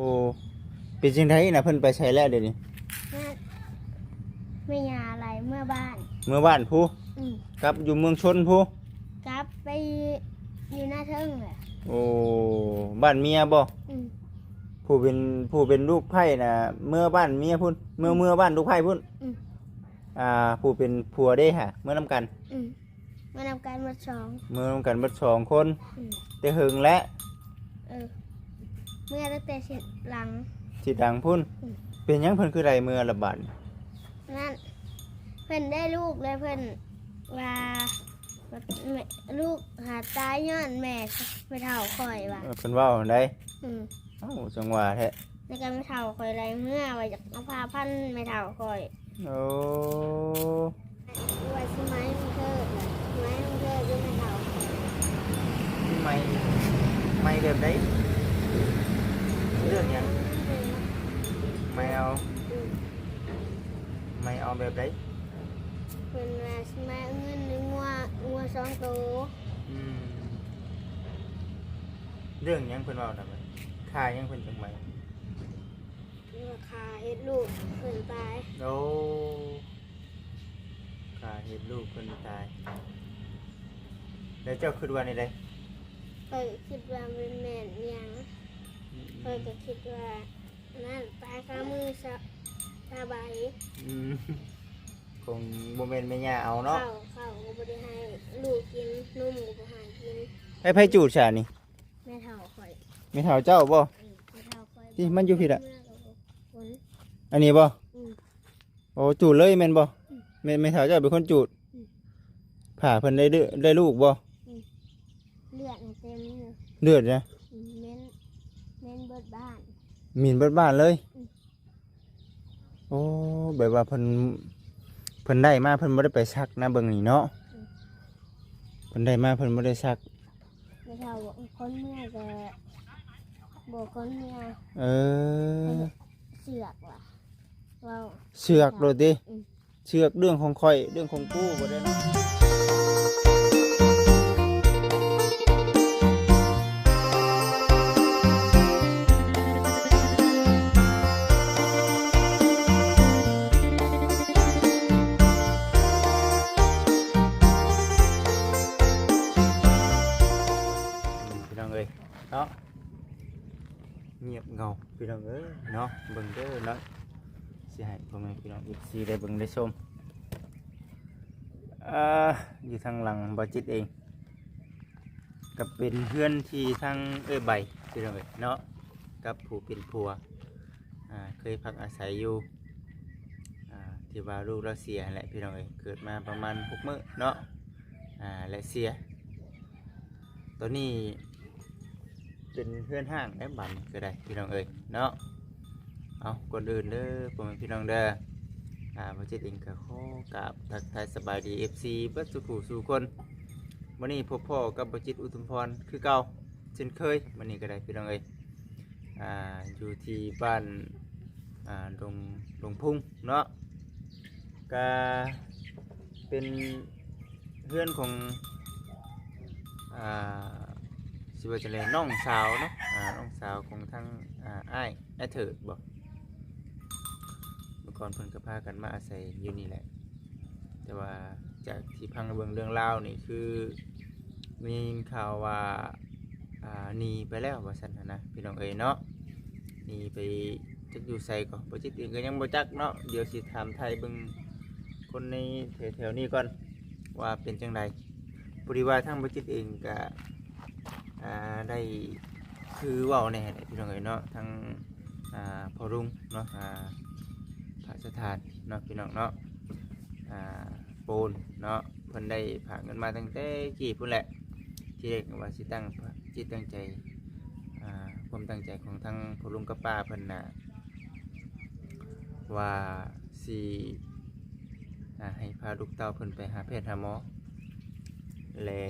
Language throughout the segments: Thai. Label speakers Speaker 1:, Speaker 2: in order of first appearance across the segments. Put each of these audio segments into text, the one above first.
Speaker 1: โอ้เป็นจังไดน่ะเพิ่นไปใช้แล้วเดี๋ยวนี้
Speaker 2: แม่ไม่ยาอะไรเมื่อบ้าน
Speaker 1: เมื่อบ้านผู้
Speaker 2: อืม
Speaker 1: กลับอยู่เมืองชนผู้
Speaker 2: กลับไปอยู่หน้าเทิงเลย
Speaker 1: โอ้บ้านเมียบ่
Speaker 2: อืม
Speaker 1: ผู้เป็นผู้เป็นลูกไผ่น่ะเมื่อบ้านเมียพุ่นเมื่อเมื่อบ้านลูกไผ่พุ่น
Speaker 2: อืม
Speaker 1: อ่าผู้เป็นผัวเด้ฮะเมื่อนํกัน
Speaker 2: อืมมานำการมาสอง
Speaker 1: เมื่อนํกันเบิดสองคน
Speaker 2: อืม
Speaker 1: แต่หึงและ
Speaker 2: เออ เมื่อตั้งแต่เสร็จหลัง
Speaker 1: สิดังพุ่น
Speaker 2: อืม
Speaker 1: เป็นหยังเพิ่นคือไรเมื่อละบาด
Speaker 2: นั่นเพิ่นได้ลูกเลยเพิ่นว่าว่าแม่ลูกหาตายย้อนแม่ไม่เท่าคอยว่ะ
Speaker 1: เออเพิ่นเว้าได้
Speaker 2: อืม
Speaker 1: เอ้าจังหวะแท้
Speaker 2: ในการไม่เท่าคอยอะไรเมื่อว่าจากเอาพาพันไม่เท่าคอย
Speaker 1: โอ้
Speaker 2: ว่าสมัยมันเถิดน่ะสมัยมันเถิดด้วยไม่เท่า
Speaker 1: ไม่ไม่แบบไหน เรื่องหยังไม่เอา
Speaker 2: อืม
Speaker 1: ไม่เอาแบบไหน
Speaker 2: เพิ่นว่าสมัยเอาเงินหนึ่งงัวงัวสองตัว
Speaker 1: อืมเรื่องหยังเพิ่นเว้าทำไมค่าหยังเพิ่นจังไหม
Speaker 2: ราคาเฮ็ดลูกเพิ่นตาย
Speaker 1: โอ้ค่าเฮ็ดลูกเพิ่นตาย แล้วเจ้าคิดว่าในใด
Speaker 2: เพิ่นคิดว่าเป็นแม่นหยัง เพิ่นก็คิดว่านั่นตายคามือสะสบาย
Speaker 1: อืมคงบ่แม่นแม่ย่าเอาเนาะ
Speaker 2: ข้าวข้าวก็บ่ได้ให้ลูกกินนมก็บ่ให้กิน
Speaker 1: ให้ไผจูดซะนี่
Speaker 2: แม่เฒ่าข่อย
Speaker 1: แม่เฒ่าเจ้าบ่
Speaker 2: อืมแม่เฒ่าข่อย
Speaker 1: ที่มันอยู่ผิดอะ
Speaker 2: เมื่ก็บ่ฝน
Speaker 1: อันนี้บ่
Speaker 2: อืม
Speaker 1: โอ้จูดเลยแม่นบ่
Speaker 2: อืม
Speaker 1: แม่แม่เฒ่าเจ้าเป็นคนจูด
Speaker 2: อืม
Speaker 1: ผ่าเพิ่นได้เด้อได้ลูกบ่
Speaker 2: เลือดน่ะเต็มอยู่
Speaker 1: เลือดนะ
Speaker 2: อืมเม้นเม้นเบิดบ้าน
Speaker 1: หมีนเบิดบ้านเลย
Speaker 2: อืม
Speaker 1: โอ้แบบว่าเพิ่นเพิ่นได้มาเพิ่นบ่ได้ไปซักนะเบิ่งนี่เนาะเพิ่นได้มาเพิ่นบ่ได้ซัก
Speaker 2: แม่เฒ่าบอกคนเมื่อก็บอกคนเมื่อ
Speaker 1: เออ
Speaker 2: เสือกว่ะว้าว
Speaker 1: เชือกโลดติ
Speaker 2: อืม
Speaker 1: เชือกเรื่องของข่อยเรื่องของกูบ่ได้เนาะ สิให้พ่อแม่พี่น้องอีกสีได้เบิ่งได้ชมอ่าอยู่ทางหลังบอจิตเองกับเป็นเพื่อนที่ทางเอ้ยใบพี่น้องเอ้ยเนาะกับผู้เป็นผัวอ่าเคยพักอาศัยอยู่อ่าที่ว่าลูกเราเสียแหละพี่น้องเอ้ยเกิดมาประมาณหกมื้อเนาะอ่าและเสียตัวนี้เป็นเพื่อนห้างแอบบันก็ได้พี่น้องเอ้ยเนาะ เอาก่อนอื่นเด้อผมเป็นพี่น้องเด้ออ่ามาเจ็ดเองกับข้อกราบทักทายสบายดีเอฟซีบิดสุขูสู่คนวันนี้พบพ่อกับบัจิตอุทุมพรคือเก่าเช่นเคยวันนี้ก็ได้พี่น้องเอ้ยอ่าอยู่ที่บ้านอ่าดงดงพุ่งเนาะก็เป็นเพื่อนของอ่าสิว่าจะเลยน้องสาวเนาะอ่าน้องสาวของทั้งอ่าอ้ายไอ้เถิดบอก ก่อนเพิ่นก็พากันมาอาศัยอยู่นี่แหละ แต่ว่าจากที่พังเบิ่งเรื่องเล่าวนี่คือมีข่าวว่าอ่าหนีไปแล้วว่าซั่นนะพี่น้องเอ๋ยเนาะหนีไปจักอยู่ไสก็บ่จิตเองก็ยังบ่จักเนาะเดี๋ยวสิถามไทยเบิ่งคนในแถวๆนี้ก่อนว่าเป็นจังไดบริวาทางบ่จิตเองก็อ่าได้คือเว้าแน่แหละพี่น้องเอ๋ยเนาะทางอ่าพอรุ่งเนาะอ่าพระ สถานเนาะพี่น้องเนาะอ่าปูนเนาะเพิ่นได้ผ่านเงินมาตั้งแต่กี่พุ่นแหละที่เรียกว่าสิตั้งจิตตั้งใจอ่าความตั้งใจของทั้งพ่อลุงกับป้าเพิ่นน่ะว่าสิอ่าให้พาลูกเต้าเพิ่นไปหาแพทย์หาหมอและ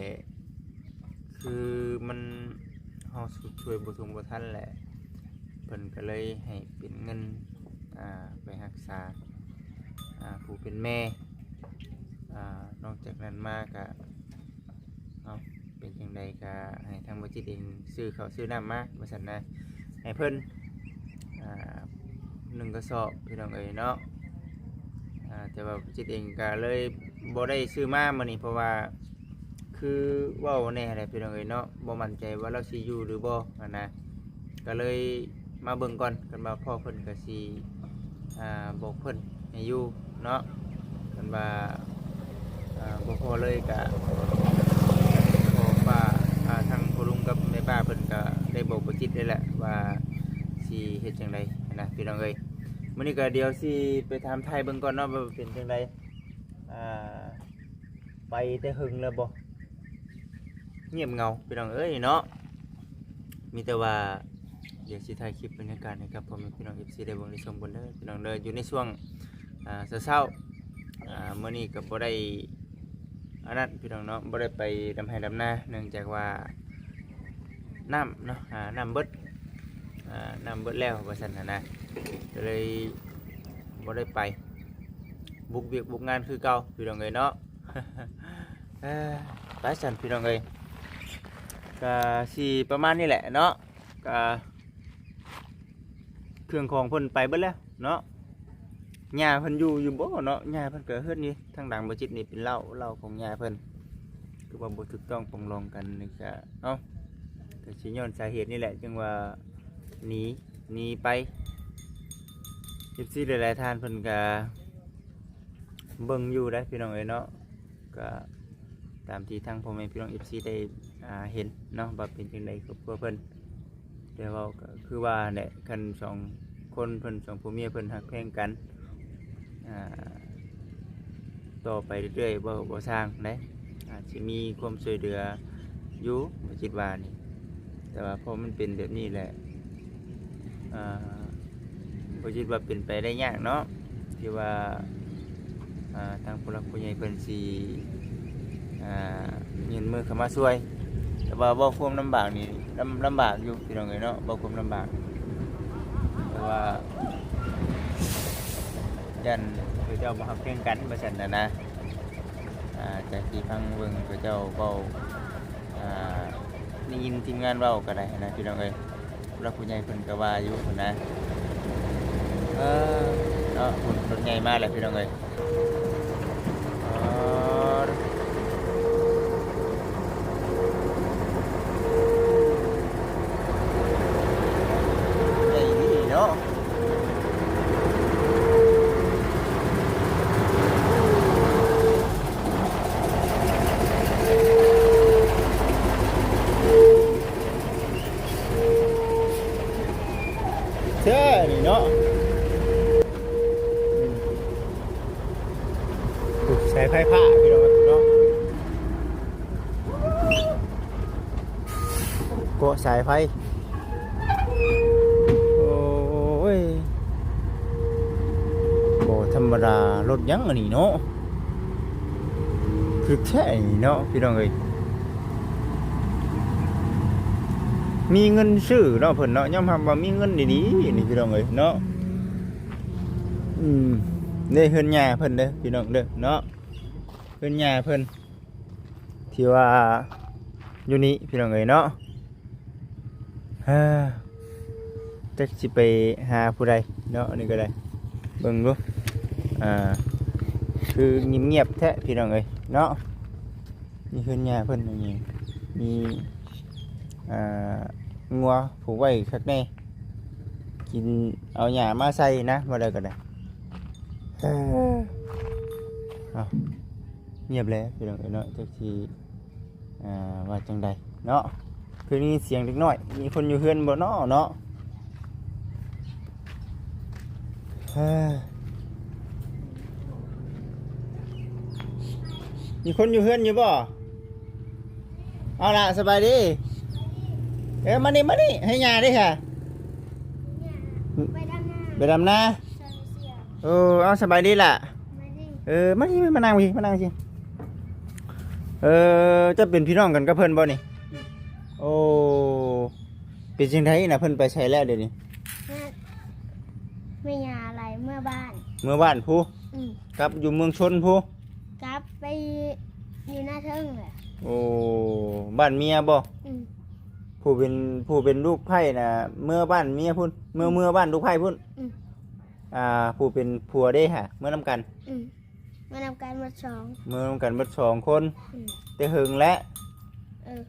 Speaker 1: คือมันเฮาสุดช่วยบ่ทุงบ่ทันแหละเพิ่นก็เลยให้เป็นเงิน ไปรักษาผู้เป็นแม่นอกจากนั้นมากก็เอาเป็นจังใดก็ให้ทางบริจิตเองซื้อเขาซื้อน้ำมาบริษัทนะให้เพิ่นหนึ่งกระสอบพี่น้องเอ้ยเนาะแต่ว่าจิตเองก็เลยบ่ได้ซื้อมามื้อนี้เพราะว่าคือว้าแน่แหละพี่น้องเอ้ยเนาะบ่มั่นใจว่าเราสิอยู่หรือบ่อนะก็เลยมาเบิ่งก่อนกันว่าพ่อเพิ่นก็สิ อ่าบอกเพิ่นให้อยู่เนาะกันว่าอ่าบ่พอเลยก็ขอป้าอ่าทางพ่อลุงกับแม่ป้าเพิ่นก็ได้บอกบ่จิตได้แหละว่าสิเฮ็ดจังไดนะพี่น้องเอ้ยมื้อนี้ก็เดี๋ยวสิไปถามไทยเบิ่งก่อนเนาะว่าเป็นจังไดอ่าไปแต่หึงแล้วบ่เงียบเงาพี่น้องเอ้ยเนาะมีแต่ว่า เดี๋ยวสิถ่ายคลิปบรรยากาศให้กับพ่อแม่พี่น้อง FC ได้เบิ่งได้ชมบนเด้อพี่น้องเด้ออยู่ในช่วงอ่าเช้าๆอ่ามื้อนี้ก็บ่ได้อันนั้นพี่น้องเนาะบ่ได้ไปดำไห้ดำนาเนื่องจากว่าน้ำเนาะอ่าน้ำเบิดอ่าน้ำเบิดแล้วว่าซั่นน่ะนะก็เลยบ่ได้ไปบุกเบียกบุกงานคือเก่าพี่น้องเอ้ยเนาะไปสั่นพี่น้องเอ้ยก็สีประมาณนี้แหละเนาะก็ เครื่องของเพิ่นไปเบิดแล้วเนาะหญ้าเพิ่นอยู่อยู่บ่เนาะหญ้าเพิ่นก็เฮ็ดนี่ทางดังบ่จิตนี่เป็นเหล้าเหล้าของหญ้าเพิ่นคือว่าบ่ถูกต้องปองรองกันนี่ก็เอ้าก็สิย้อนสาเหตุนี่แหละจึงว่าหนีหนีไป14หลายๆท่านเพิ่นก็เบิ่งอยู่ได้พี่น้องเอ้ยเนาะก็ตามที่ทางพ่อแม่พี่น้องเอฟซีได้อ่าเห็นเนาะว่าเป็นจังไดกับพวกเพิ่น แต่ว่าก็คือว่าเนี่ยคันสองคนเพิ่นสองผัวเมียเพิ่นหักแพงกันอ่าต่อไปเรื่อยๆบ่บ่สร้างเด้อาจจะมีความช่วยเหลืออยู่บ่คิดว่านี่แต่ว่าพอมันเป็นแบบนี้แหละอ่าบ่คิดว่าเป็นไปได้ยากเนาะที่ว่าอ่าทางผู้หลักผู้ใหญ่เพิ่นสิอ่าเงินมือเข้ามาช่วย แต่ว่าบ่ความลำบากนี่ลำลำบากอยู่พี่น้องเอ้ยเนาะบ่ความลำบากแต่ว่ายันคือเจ้าบ่ฮักเพียงกันว่าซั่นน่ะนะอ่าจากที่ฟังเบิ่งคือเจ้าเว้าอ่าได้ยินทีมงานเว้าก็ได้นะพี่น้องเอ้ยผู้หลักผู้ใหญ่เพิ่นก็ว่าอยู่พุ่นนะเออเนาะพุ่นรถใหญ่มาแล้วพี่น้องเอ้ยอ๋อ ใหญ่ดีเนาะเท่นี่เนาะอืม ถูกใช้ไพ่ผ้าพี่น้องเนาะโกะสายไฟ โอ้ยบ่ธรรมดารถยังอันนี้เนาะคือแค่นี้เนาะพี่น้องเอ้ยมีเงินซื้อเนาะเพิ่นเนาะยอมรับว่ามีเงินดีๆนี่พี่น้องเอ้ยเนาะอืมนี่เฮือนหญ้าเพิ่นเด้อพี่น้องเด้อเนาะ เฮือนหญ้าเพิ่นที่ว่าอยู่นี่พี่น้องเอ้ยเนาะฮ่าจักสิไปหาผู้ใดเนาะอันนี่ก็ได้เบิ่งดูอ่าคือเงียบๆแท้พี่น้องเอ้ยเนาะนี่คือหญ้าเพิ่นอย่างนี้มีอ่างัวผูกไว้คักแน่กินเอาหญ้ามาใส่นะบ่ได้ก็ได้เอ้อ เอาเงียบแล้วพี่น้องเอ้ยเนาะจักสิอ่าว่าจังใดเนาะคือนี่เสียงเล็กน้อย มีคนอยู่เฮือนบ่เนาะเนาะเฮ้ยมีคนอยู่เฮือนอยู่บ่เอาล่ะสบายดีเอ้ยมานี่มานี่ให้ยาดิค่ะ
Speaker 2: ไปดำนา
Speaker 1: ไปดำนา
Speaker 2: เซอร์เซีย
Speaker 1: เออเอาสบายดีล่ะ
Speaker 2: มาดิ
Speaker 1: เออมานี่มานั่งพี่มานั่งสิ เออจะเป็นพี่น้องกันกับเพิ่นบ่นี่ โอ้เป็นจังไดน่ะเพิ่นไปใช้แล้วเดี๋ยวนี้
Speaker 2: แม่ไม่ยาอะไรเมื่อบ้าน
Speaker 1: เมื่อบ้านผู้
Speaker 2: อืม
Speaker 1: กลับอยู่เมืองชนผู้
Speaker 2: กลับไปอยู่หน้าเทิงเลย
Speaker 1: โอ้บ้านเมียบ่
Speaker 2: อืม
Speaker 1: ผู้เป็นผู้เป็นลูกไผ่นะเมื่อบ้านเมียพุ่นเมื่อเมื่อบ้านลูกไผ่พุ่น
Speaker 2: อืม
Speaker 1: อ่าผู้เป็นผัวได้ฮะเมื่อนำกัน
Speaker 2: อืม มานำการมาสอง
Speaker 1: เมื่อนำกันเบิดสองคน
Speaker 2: อืม
Speaker 1: แต่หึงและ
Speaker 2: เออ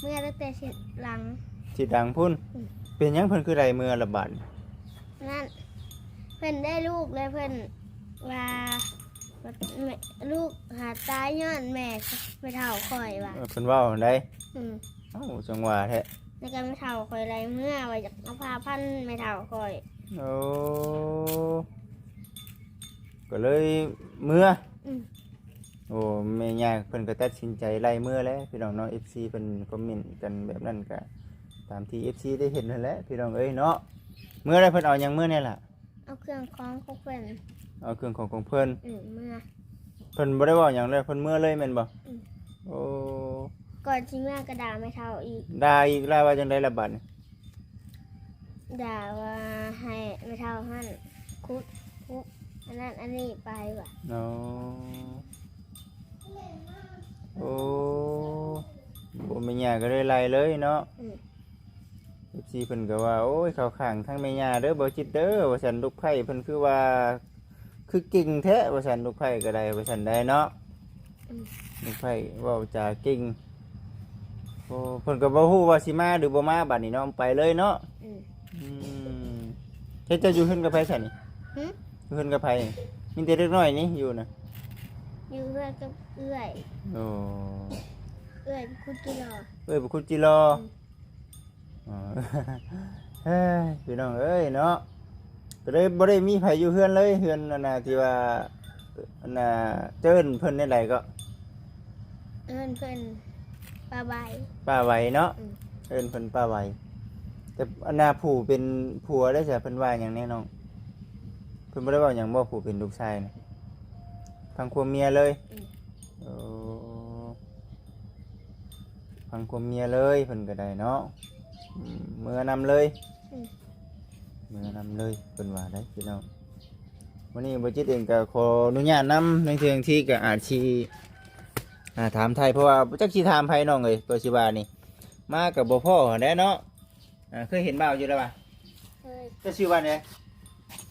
Speaker 2: เมื่อตั้งแต่เสร็จหลัง
Speaker 1: สิดังพุ่น
Speaker 2: อืม
Speaker 1: เป็นหยังเพิ่นคือไรเมื่อระบาด
Speaker 2: นั่นเพิ่นได้ลูกแล้วเพิ่นว่าว่าแม่ลูกหาตายย้อนแม่ไม่เท่าคอยว่ะ
Speaker 1: เออเพิ่นเว้าได้
Speaker 2: อืม
Speaker 1: เอ้าจังหวะแท้
Speaker 2: ในการไม่เท่าคอยไรเมื่อว่าจากเอาพาพันธุ์ไม่เท่าคอย
Speaker 1: โอ้ ก็เลยเมื่อ
Speaker 2: อืม
Speaker 1: โอ้แม่ย่าเพิ่นก็ตัดสินใจไล่เมื่อแล้วพี่น้องเนาะ FC เพิ่นคอมเมนต์กันแบบนั้นก็ตามที่ FC ได้เห็นนั่นแหละพี่น้องเอ้ยเนาะเมื่อไรเพิ่นเอาหยังเมื่อเนี่ยล่ะ
Speaker 2: เอาเครื่องคล้องของเพิ่น
Speaker 1: เอาเครื่องของของเพิ่น
Speaker 2: อืมเมื่อ
Speaker 1: เพิ่นบ่ได้เว้าหยังเลยเพิ่นเมื่อเลยแม่นบ่
Speaker 2: อืม
Speaker 1: โอ้
Speaker 2: ก่อนที่เมื่อกระดาไม่เท่าอีก
Speaker 1: ด่าอีกแล้วว่าจังได๋ล่ะบัดนี้
Speaker 2: ด่าว่าให้ไม่เท่าหั่นคุดคุด อันนั้นอันนี้ไปว่ะ
Speaker 1: เนาโอ้บ่แม่ย่าก็เลยไล่เลยเนาะ
Speaker 2: อืม
Speaker 1: FC เพิ่นก็ว่าโอ้ยเข้าข้างทั้งแม่ย่าเด้อบ่จิตเด้อว่าซั่นลูกไผ่เพิ่นคือว่า คือเก่งแท้ว่าซั่นลูกไผ่ก็ได้ว่าซั่นได้เนาะ
Speaker 2: อืม
Speaker 1: ลูกไผ่เว้าจาเก่งโอ้เพิ่นก็บ่ฮู้ว่าสิมาหรือบ่มาบัดนี้เนาะไปเลยเนาะ
Speaker 2: อืม
Speaker 1: อืมเฮ็ดเจะอยู่เฮือนกับไผซั่นนี่
Speaker 2: หึ
Speaker 1: อยู่เฮือนกับไผมีแต่เด็กน้อยนี่อยู่น่ะ
Speaker 2: อยู่เพื่อนกับเอื้อย
Speaker 1: โอ้
Speaker 2: เอื้อยคุณกิโล
Speaker 1: เอ้ยบ่คุณจิรออ๋อเฮ้ยพี่น้องเอ้ยเนาะก็เลยบ่ได้มีไผอยู่เฮือนเลยเฮือนนั่นน่ะที่ว่าอันน่ะเจิ้นเพิ่นได้ใดก็
Speaker 2: เอื้อนเพิ่นปลาใบ
Speaker 1: ป้าไหวเนาะ
Speaker 2: อืม
Speaker 1: เอิ้นเพิ่นป้าไหวแต่อันน่ะผู้เป็นผัวได้จ้ะเพิ่นว่าหยังแน่น้องเพิ่นบ่ได้เว้าหยังบ่ผู้เป็นลูกชายน่ะทางความเมียเลย
Speaker 2: อืม
Speaker 1: โอ้ฟังความเมียเลยเพิ่นก็ได้เนาะอืมเมื่อนำเลย
Speaker 2: อืม
Speaker 1: เมื่อนำเลยเพิ่นว่าได้พี่น้องวันนี้บ่จิตเองก็ขออนุญาตนำในเทื่องที่ก็อาจสิอ่าถามไทยเพราะว่าบ่จักสิถามไผน้องเอ้ยตัวสิว่านี่ มากับบ่พ่อหั้นแหล้เนาะอ่าเคยเห็นบ่าวอยู่แล้วป่ะ
Speaker 2: เคย
Speaker 1: เจะชื่อว่าไง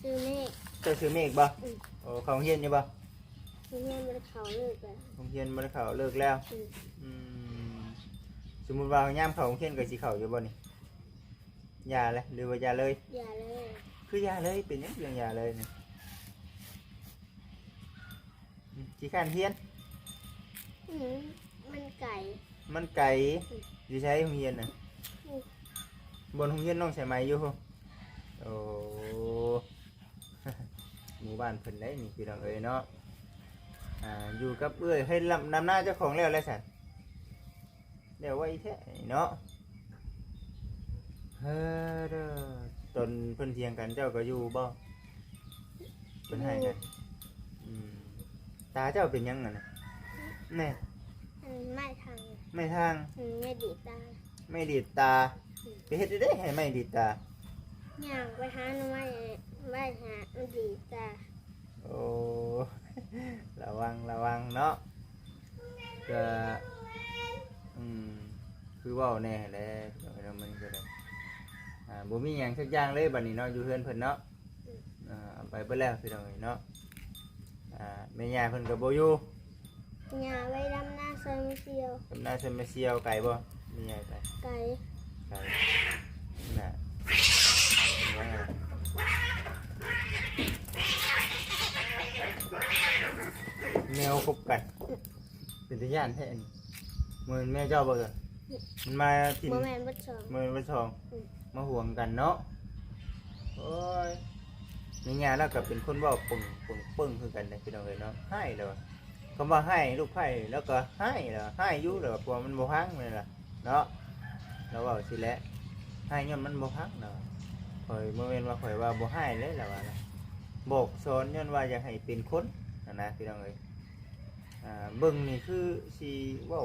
Speaker 2: ซื้อเมฆ
Speaker 1: เจะชื่อเมฆบ่
Speaker 2: อืม
Speaker 1: โอ้เขาเฮียนอยู่บ่
Speaker 2: ซื้อเมฆมันเขาเลิกแล้ว
Speaker 1: โรงเรียนบ่ได้เข้าเลิกแล้ว
Speaker 2: อืม
Speaker 1: อืมสมมุติว่ายามเข้าโรงเรียนก็สิเข้าอยู่บ่นี่ยาเลยหรือว่ายาเลย
Speaker 2: อย่าเลย
Speaker 1: คือยาเลยเป็นหยังเรื่องยาเลยนี่อืมขี้ข้านเฮียน
Speaker 2: อืมมันไก่
Speaker 1: มันไกลอยู่ใช้โรงเรียนน่ะ
Speaker 2: อืม
Speaker 1: บนโรงเรียนน้องใช่ไหมอยู่โอ้ หมู่บ้านเพิ่นได้นี่พี่น้องเอ้ยเนาะอ่าอยู่กับเอ้ยให้ลำนำหน้าเจ้าของแล้วแล้วสันเดี๋ยวไว้แท้เนาะเฮ้อเด้อตนเพิ่นเถียงกันเจ้าก็อยู่บ่เพิ่นให้กันอืมตาเจ้าเป็นหยังน่ะนะแน่
Speaker 2: อันไม่ทาง
Speaker 1: ไม่ทาง
Speaker 2: อืมไม่ดีตา
Speaker 1: ไม่ดีดตาไปเฮ็ดได้ให้ไม่ดีดตา
Speaker 2: ย่างไปหาหน่อไม้ ไม่หาไม่ดีตา
Speaker 1: โอ้ระวังระวังเนาะก็อืมคือเว่าแน่แหล้วเดี๋ยวมันก็ได้อ่าบ่มีหยังสักอย่างเลยบัดนี้เนาะอยู่เฮือนเพิ่นเนาะอ่าเอาไปเบิดแล้วพี่น้องเอ้ยเนาะอ่าแม่ย่าเพิ่นก็บ่อยู่
Speaker 2: อย่าไว้ดำหน้าเซอร์มิเซียว
Speaker 1: กำนาเซนมาเซียวไก่บ่มีไงไก่
Speaker 2: ไก่
Speaker 1: ไก่น่ะว่าไง แมวคบกันเป็นตาย่านแท้นี่เหมือนแม่เจ้าเบิ่งมันมาถิ่น
Speaker 2: โมแมนบัดสอง
Speaker 1: เหมือนมาชอง
Speaker 2: อืม
Speaker 1: มาห่วงกันเนาะโอ้ยในงานแล้วก็เป็นคนเว่าปึ่งปึ่งปึ่งคือกันนะพี่น้องเลยเนาะให้เลยคำว่าให้ลูกไผ่แล้วก็ให้เหรอให้อยุ่เหรอเพราะว่ามันบ่พังเลยล่ะเนาะเราเว่าสิแหละให้ย้อนมันบ่พังเนาะข่อยบ่แม่นว่าข่อยว่าบ่ให้เลยล่ะว่าล่ะบอกสอนย้อนว่าอยากให้เป็นคนนะนะพี่น้องเอ้ย อ่าเบิ่งนี่คือสิเว้า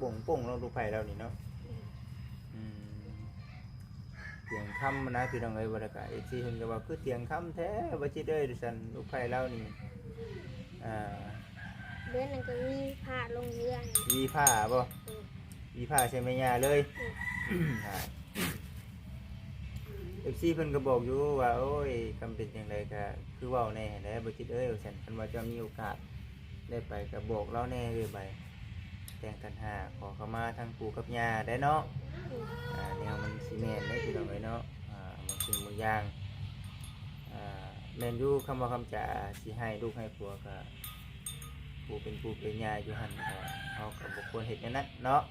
Speaker 1: ป่งป่งเราลูกไผ่เรานี่เนาะอืมเตียงคำนะพี่น้องเอ้ยบรรยากาศเอซีเห็นก็ว่าคือเตียงคำแท้บัจิเด้อดิฉันลูกไผ่เล่านี่อ่า
Speaker 2: เดือนนั้นก็มีพาลงเรือ
Speaker 1: วีผ้าบ่
Speaker 2: อืม
Speaker 1: วีผ้าใช่ไหมยาเลย
Speaker 2: อื
Speaker 1: อ่าเอฟซีเพิ่นก็บอกอยู่ว่าโอ้ยคำเป็นจังไดก็คือเว้าแน่แหละบ่จิตเอ้ยว่าซั่นคันว่าจะมีโอกาส ได้ไปก็บอกเราแน่เลยไปแต่งกันหาขอเข้ามาทางปู่กับย่าได้เนาะอ่าแนวมันสิแม่นได้พี่น้องเอ้ยเนาะอ่าบางสิ่งบางอย่างอ่าแมนยูคำว่าคำจาสิให้ลูกให้ผัวก็ปู่เป็นปู่เป็นย่าอยู่หันก็เฮาก็บ่ควรเฮ็ดย่างนั้นเนาะ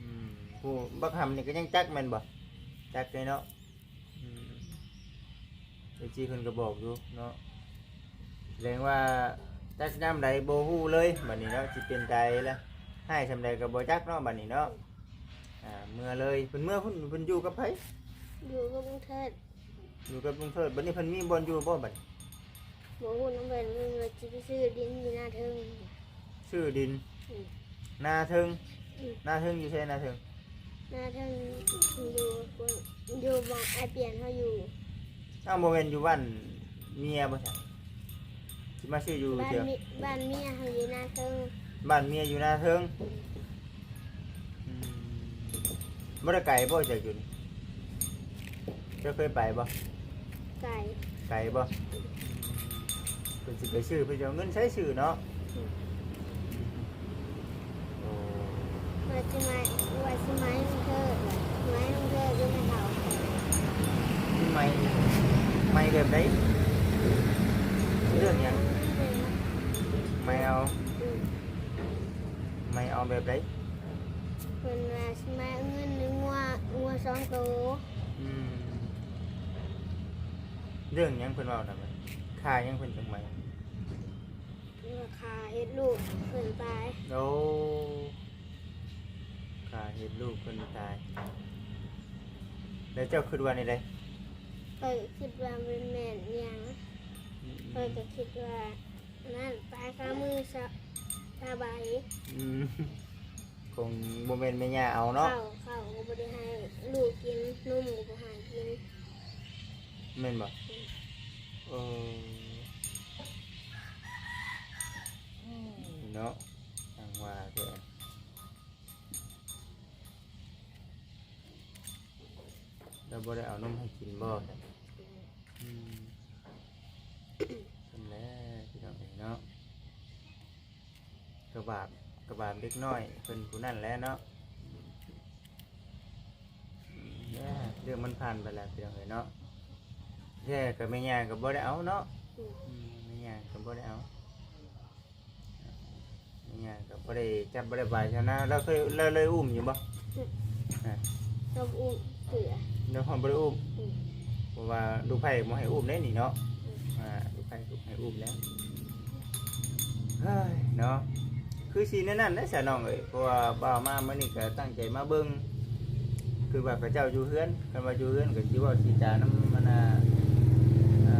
Speaker 1: อืมผู้บักหำนี่ก็ยังจักแมนบ่จักเลยเนาะอืมเอจีเพิ่นก็บอกอยู่เนาะแสดงว่า จักน้ำใดโบฮู้เลยบัดนี้เนาะสิเป็นใจแล้วให้ซำใดก็บ่จักเนาะบัดนี้เนาะอ่าเมื่อเลยเพิ่นเมื่อเพิ่นเพิ่นอยู่กับไผ
Speaker 2: อยู่กับลุงเทิด
Speaker 1: อยู่กับลุงเทิดบัดนี้เพิ่นมีบ่อนอยู่บ่บัด
Speaker 2: หมูหุ่นน้ำเบนมันมาจะไปซื้อดินอยู่หน้าเทิง
Speaker 1: ชื่อดิน
Speaker 2: อืม
Speaker 1: นาเทิง
Speaker 2: อืม
Speaker 1: นาเทิงอยู่ใช่นาเทิง
Speaker 2: หน้าเทิงอยู่คนอยู่บอกไอเปลี่ยนเขาอยู่
Speaker 1: อ้าวบ่แม่นอยู่บ้านเมียบ่ใช่ สิมาชื่ออยู่
Speaker 2: บ้าน
Speaker 1: เด้อ
Speaker 2: มิบ้านเมียเขาอยู่หน้าเทิง
Speaker 1: บ้านเมียอยู่นาเทิงอืมบ่ได้ไกลบ่จากอยู่นี่เจ้าเคยไปบ่
Speaker 2: ไก่
Speaker 1: ไกลบ่เพิ่นสิไปซื้อเพิ่นจะเอาเงินใช้ซื้อเนาะโอ้
Speaker 2: ว่าจะมาว่าจะไม้ลุงเทิดว่ะไม้ลุงเทิดก็ไม่เท่า
Speaker 1: ไม่ไม่แบบไหนเรื่องหยัง ไม่เอา
Speaker 2: อืม
Speaker 1: ไม่เอาแบบไหน
Speaker 2: เป็นว่าสิมาเอาเงินหรืองัวงัวสองตัว
Speaker 1: อืมเรื่องหยังเพิ่นเว้าน่ะมันค่าหยังเพิ่นจังไหม
Speaker 2: ราคาเฮ็ดลูกเพิ่นตาย
Speaker 1: โอ้ค่าเฮ็ดลูกเพิ่นตาย แล้วเจ้าคิดว่าในใด
Speaker 2: ก็คิดว่าเป็นแม่นอิหยัง
Speaker 1: อืม
Speaker 2: ก็จะคิดว่า นั่นตายข้ามือสะสาบาย
Speaker 1: อืมคงบ่แม่นแม่ย่าเอาเนาะ
Speaker 2: ข้าวข้าวก็บ่ได้ให้ลูกกินนุ่มก็บ่ให้กิน
Speaker 1: แม่นบ่เออเนาะทางว่าแท้แล้วบ่ได้เอานมให้กินบ่เนี่ยอืมเป็นแล้วพี่น้องเอ้ยเนาะ กระบาดกระบาดเล็กน้อยเพิ่นผู้นั่นแหล้วเนาะอืมแย่เรื่องมันผ่านไปแล้วพี่น้องเอ้ยเนาะแย่กับแม่ย่าก็บ่ได้เอาเนาะ
Speaker 2: อืม
Speaker 1: อืมไม่ยากก็บ่ได้เอาไม่ยากก็บ่ได้จับบ่ได้บายชนะเราเคยเราเลยอุ้มอยู่บ่
Speaker 2: ก็อุ้มเสือ
Speaker 1: เราพอบ่ได้อุ้ม
Speaker 2: อืม
Speaker 1: เพราะว่าลูกไผ่บ่ให้อุ้มได้นี่เนาะ
Speaker 2: อืม
Speaker 1: อ่าลูกไผ่ลูกให้อุ้มแล้วเฮ้ยเนาะ คือสิแนั่นนั่นนะสะน้องเอ้ยเพราะว่าบ่าวมามื้อนี้ก็ตั้งใจมาเบิ่งคือว่าพระเจ้าอยู่เฮือนคันว่าอยู่เฮือนก็สิเว้าสิจานํมันน่ะอ่า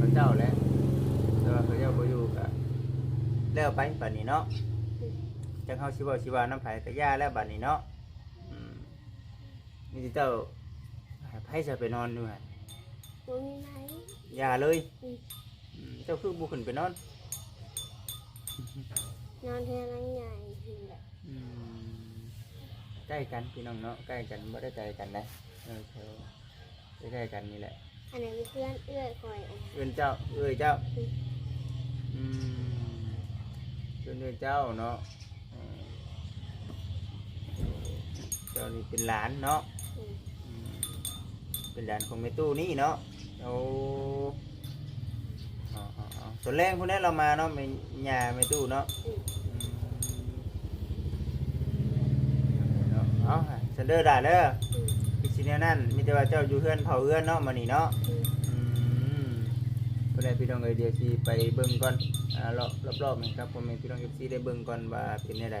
Speaker 1: พระเจ้าแหละแต่ว่าพระเจ้าบ่อยู่ก็แล้วไปบัดนี้เนาะจังเฮาสิเว้าสิว่าน้ำไผก็ย่าแล้วบัดนี้เนาะอืมนี่สิเจ้าให้ไผจะไปนอนอยู่หั่น
Speaker 2: บ่มีไหน
Speaker 1: ย่าเลย
Speaker 2: อืม
Speaker 1: อืมเจ้าคือบ่ขึ้นไปนอน
Speaker 2: นอนเทือนังใหญ่ทีแหละ
Speaker 1: อืมใกล้กันพี่น้องเนาะใกล้กันบ่ได้ไกลกันนะเออแถวใกล้ๆกันนี่แหละ
Speaker 2: อันไหนนเพื่อนเอื้อยคอยอันนั้น
Speaker 1: เอื้อนเจ้าเอ้ยเจ้าอืมเอื้อนเอ้ยเจ้าเนาะอืมเจ้านี่เป็นหลานเนาะ
Speaker 2: อืม
Speaker 1: อืมเป็นด่านของเมตู้นี่เนาะโอ้อ๋ออ๋ออ๋อ ส่วนแรกพวกนี้เรามาเนาะเป็นยาเมตู้เนาะ
Speaker 2: อืม
Speaker 1: อืมเนาะเอาเซนเดอร์ได้เด้อ
Speaker 2: อืม
Speaker 1: พิชิเนนั่นมีแต่ว่าเจ้าอยู่เพื่อนเผาเอื้อนเนาะมานี่เนาะ
Speaker 2: อืม
Speaker 1: อืมก็ได้พี่น้องเอเดียวที่ไปเบิ่งก่อนอ่ารอบรอบๆนี่ครับผมพี่น้องเอฟซีได้เบิ่งก่อนว่าเป็นแนวใด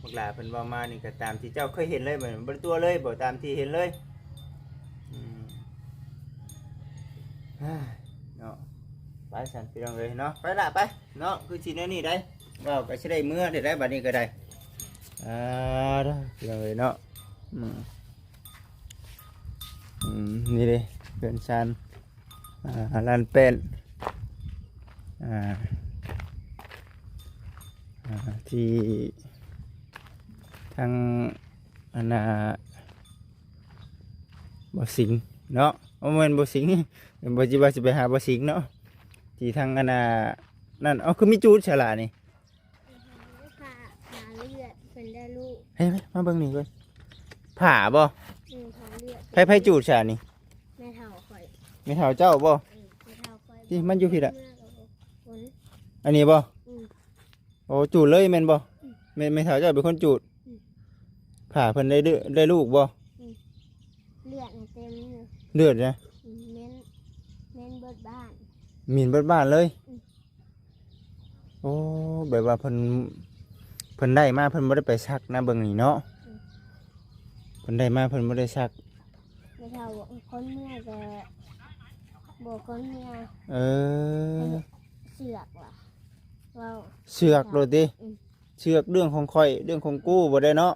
Speaker 1: พวกหลาเพิ่นว้ามานี่ก็ตามที่เจ้าเคยเห็นเลยเหมือนบ่ได้ตัวเลยบ่ตามที่เห็นเลยอืมเฮ้ยเนาะ ไปสันพี่น้องเลยเนาะไปละไปเนาะคือสิแนวนี้ได้เว้าก็สิได้เมื่อได้ได้บัดนี้ก็ได้อ่าเด้อพี่น้องเลยเนาะอืมอืมนี่เด้เพื่อนชันอ่าลานเป็นอ่าอ่าที่ทางอันนาบ่สิงห์เนาะโอ้แม่นบ่สิงบ่จิว่าสิไปหาบ่สิงเนาะ ที่ทางอันน่ะนั่นเอาคือมีจูดฉลานี่
Speaker 2: ผ่าผ่าเลือดเพิ่นได้ลูก
Speaker 1: เฮ้ยมาเบิ่งนี่ก่อนผ่าบ่
Speaker 2: อืมผ่าเลือด
Speaker 1: ไผไผจูดฉลานี่
Speaker 2: แม่เฒ่าข่อย
Speaker 1: มีเฒ่าเจ้าบ่
Speaker 2: อืมแม่เฒ่าข่อย
Speaker 1: ที่มันอยู่ผิดอะ
Speaker 2: เมื่กับฝน
Speaker 1: อันนี้บ่
Speaker 2: อืม
Speaker 1: โอ้จูดเลยแม่นบ่
Speaker 2: อืม
Speaker 1: แม่แม่เฒ่าเจ้าเป็นคนจูด
Speaker 2: อืม
Speaker 1: ผ่าเพิ่นได้เด้อได้ลูกบ่
Speaker 2: เลือดน่ะเต็มเลย
Speaker 1: เลือดนะ
Speaker 2: อืมเม้นเม้นเบิดบ้าน
Speaker 1: มีนเบิดบ้านเลย
Speaker 2: อืม
Speaker 1: โอ้แบบว่าเพิ่นเพิ่นได้มาเพิ่นบ่ได้ไปซักนะเบิ่งนี่เนาะเพิ่นได้มาเพิ่นบ่ได้ซัก
Speaker 2: แม่เฒ่าบอกคนเมื่อยแต่บอกคนเมื่อย
Speaker 1: เออ
Speaker 2: เสือกว่ะเว้า
Speaker 1: เชือกโดดดิ
Speaker 2: อืม
Speaker 1: เชือกเรื่องของข่อยเรื่องของกู้บ่ได้เนาะ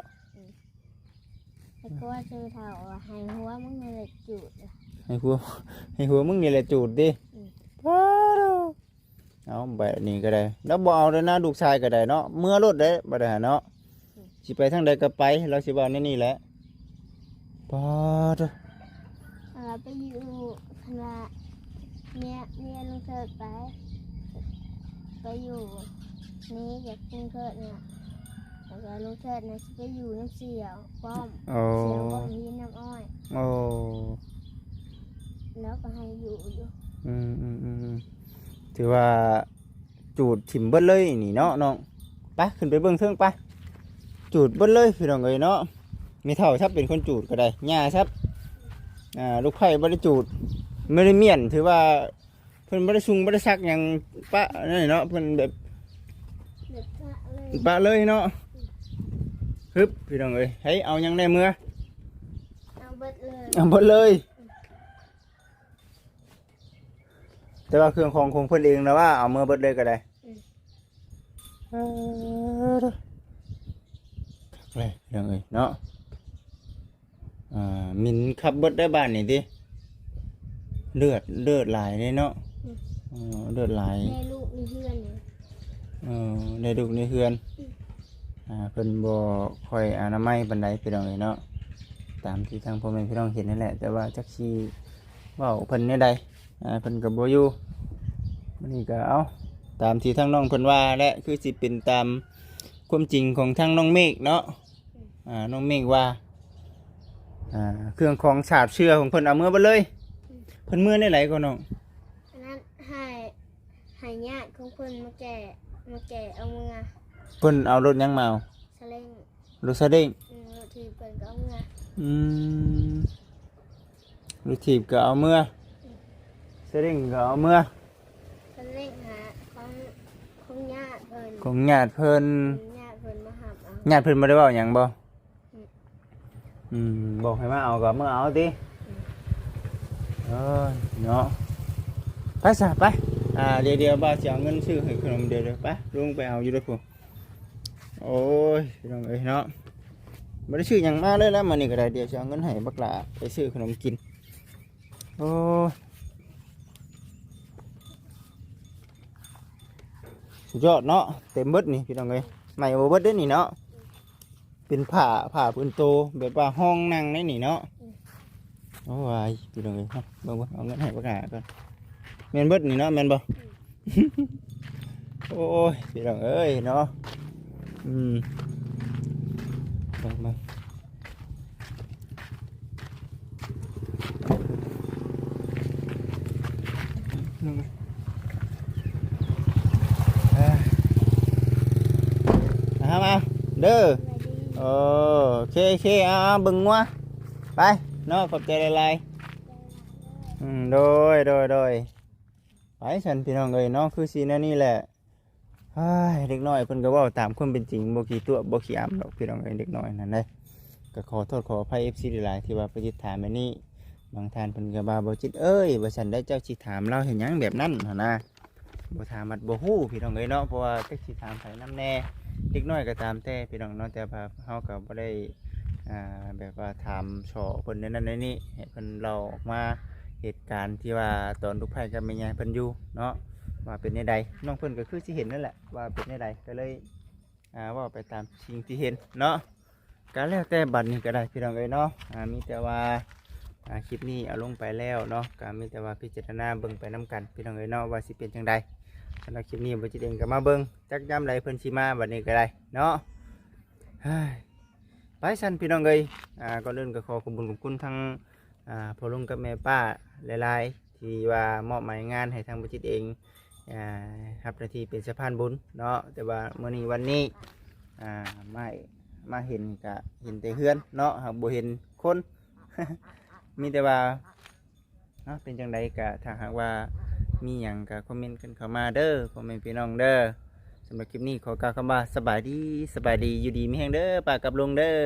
Speaker 2: แต่ก็ว่าชื่อเฒ่าว่าให้หัวมึงในเหล็กจูดอะ
Speaker 1: ให้หัว ให้หัวมึงนี่แหละจูดดิ
Speaker 2: อืม
Speaker 1: ว้าว เอาแบบนี้ก็ได้แล้วบ่เอาเลยนะลูกชายก็ได้เนาะเมื่อรถได้บ่ได้หาเนาะสิไปทางใดก็ไปเราสิเว้าในนี่แหละปอด
Speaker 2: เราไปอยู่คณะเมียเมียลุงเถิดไป ไปอยู่นี่อยากลุงเถิดเนี่ยแล้วก็ลุงเถิดเนี่ยสิไปอยู่น้ำเสียวป้อม
Speaker 1: โอ้
Speaker 2: เสียวป้อมนี้น้ำอ้อย
Speaker 1: โอ้
Speaker 2: แล้วก็ให้อยู่อยู่
Speaker 1: อืมอืมอืมอืมถือว่าจูดถิ่มเบิดเลยนี่เนาะน้องไปขึ้นไปเบิ่งเทิงไปจูดเบิดเลยพี่น้องเอ้ยเนาะมีเท่าชับเป็นคนจูดก็ได้ย่าชับอ่าลูกไผ่บ่ได้จูดไม่ได้เมียนถือว่าเพิ่นบ่ได้ซุงบ่ได้ซักหยังปะนั่นนี่เนาะเพิ่นแบบ
Speaker 2: เด็กพระเลย
Speaker 1: ปะเลยเนาะฮึบพี่น้องเอ้ยให้เอาหยังได้เมื่อ
Speaker 2: เอาเบิดเลย
Speaker 1: เอาหมดเลย แต่ว่าเครื่องของของเพิ่นเองนะว่าเอาเมื่อเบิดเลยก็ได้เออเด้อคักเลยพี่น้องเอ้ยเนาะอ่ามินขับเบิดได้บ้านนี่ดิเลือดเลือดหลายเลยเนาะอ๋อเลือดหลาย
Speaker 2: แม่ลูกมีเพื่อนเนี่ย
Speaker 1: เออได้ดูในเฮือนอ่าเพิ่นบ่ค่อยอนามัยปานใดพี่น้องเอ้ยเนาะตามที่ทางพ่อแม่พี่น้องเห็นนั่นแหละ แต่ว่าจักสิเว้าเพิ่นแนวใด อ่าเพิ่นก็บ่อยู่มื้อนี้ก็เอาตามที่ทางน้องเพิ่นว่าและคือสิเป็นตามความจริงของทางน้องเมฆเนาะอ่าน้องเมฆว่าอ่าเครื่องของฉาบเชื่อของเพิ่นเอามือไปเลย เพิ่นมือได้ไหลก็น้อง
Speaker 2: อันนั้นให้ให้ญาติของเพิ่นมาแก่มาแก่เอาเมือ
Speaker 1: เพิ่นเอารถหยังมาเอา
Speaker 2: สเล้ง
Speaker 1: รถซาเด้ง
Speaker 2: อืมทีเพิ่นก็เอาเมือ
Speaker 1: อืมรถถีบก็เอาเมื่อ ซาเด้งก็เอาเมื่อ
Speaker 2: สเล้งหาของของญาติเพิ่น
Speaker 1: ของญาติเพิ่น
Speaker 2: ญาติเพิ่นมาหับเอา
Speaker 1: ญาติเพิ่นบ่ได้เว้าหยังบ่
Speaker 2: อืม
Speaker 1: อืมบอกให้มาเอาก็มาเอาติเอ้ยเนาะ ไปซะไป อ่า เดี๋ยวเดี๋ยวบ่าวสิเอาเงินซื้อให้ขนมเดี๋ยวเดี๋ยวไปลุงไปเอาอยู่เด้อพุ่นโอ้ยพี่น้องเอ้ยเนาะบ่ได้ซื้อหยังมาเลยแล้วมื้อนี้ก็ได้เดี๋ยวสิเอาเงินให้บักหลาไปซื้อขนมกิน โอ้ย สุดยอดเนาะเต็มเบิดนี่พี่น้องเอ้ยใหม่บ่เบิดเด้นี่เนาะเป็นผ้าผ้าพื้นโตแบบว่าห้องนั่งในนี่เนาะโอ้ยพี่น้องเอ้ยเนาะเบิ่งบ่เอาเงินให้บักหลาก่อนแมนเบิดนี่เนาะแมนบ่โอ้ยพี่น้องเอ้ยเนาะอืมเบิ่งเบิ่งนั่งเอ้ย เอามาเด้อ
Speaker 2: ไว้ดี
Speaker 1: โอเคโอเคเอาเอาบึงงัวไปเนาะขอบใจหลายๆอืมโดยโดยโดยไปฉันพี่น้องเอ้ยเนาะคือสีนั่นนี่แหละเฮ้ยเด็กน้อยเพิ่นก็เว่าตามความเป็นจริงบ่ขี้ตัวบ่ขี้อ้ํดอกพี่น้องเอ้ยเด็กน้อยนั่นเด้ก็ขอโทษขออภัย FC หลายๆที่ว่าไปจิตถามแบบนี้บางท่านเพิ่นก็บ่าบ่จิตเอ้ยว่าฉันได้เจ้าสิถามเราเห็นหยังแบบนั้นหั่นนะบ่ถามมัดบ่ฮู้พี่น้องเอ้ยเนาะเพราะว่าจักสิถามไผนํแน่ เด็กน้อยก็ตามแต่พี่น้องเนาะแต่ว่าเฮาก็บ่ได้อ่าแบบว่าถามสอเพิ่นในนั้นในนี้ให้เพิ่นเล่าออกมาเหตุการณ์ที่ว่าตอนลูกไผ่กับแม่ยายเพิ่นอยู่เนาะว่าเป็นในใดน้องเพิ่นก็คือสิเห็นนั่นแหละว่าเป็นในใดก็เลยอ่าเว่าไปตามสิ่งที่เห็นเนาะก็แล้วแต่บัดนี้ก็ได้พี่น้องเอ้ยเนาะอ่ามีแต่ว่าอ่าคลิปนี้เอาลงไปแล้วเนาะก็มีแต่ว่าพิจารณาเบิ่งไปน้กันพี่น้องเอ้ยเนาะว่าสิเป็นจังใด สำหรับคลิปนี้บ่จิตเองก็มาเบิ่งจักย้ำใดเพิ่นสิมาบัดนี้ก็ได้เนาะเฮ้ยไปสั่นพี่น้องเอ้ยอ่าก่อนอื่นก็ขอขอบคุณขอบคุณทั้งอ่าพ่อลุงกับแม่ป้าหลายๆ ที่ว่ามอบหมายงานให้ทางบ่จิตเองอ่ารับหน้าที่เป็นสะพานบุญเนาะแต่ว่ามื้อนี้วันนี้อ่าไม่มาเห็นก็เห็นแต่เฮือนเนาะหากบ่เห็นคนมีแต่ว่าเนาะเป็นจังใดกะถ้าหากว่า มีอย่างกะคอมเมนต์กันเข้ามาเด้อคอมเมนต์พี่น้องเด้อสำหรับคลิปนี้ขอกล่าวคำว่าสบายดีสบายดีอยู่ดีมีแห้งเด้อปากกับลุงเด้อ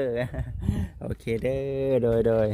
Speaker 1: โอเคเด้อโดยโดย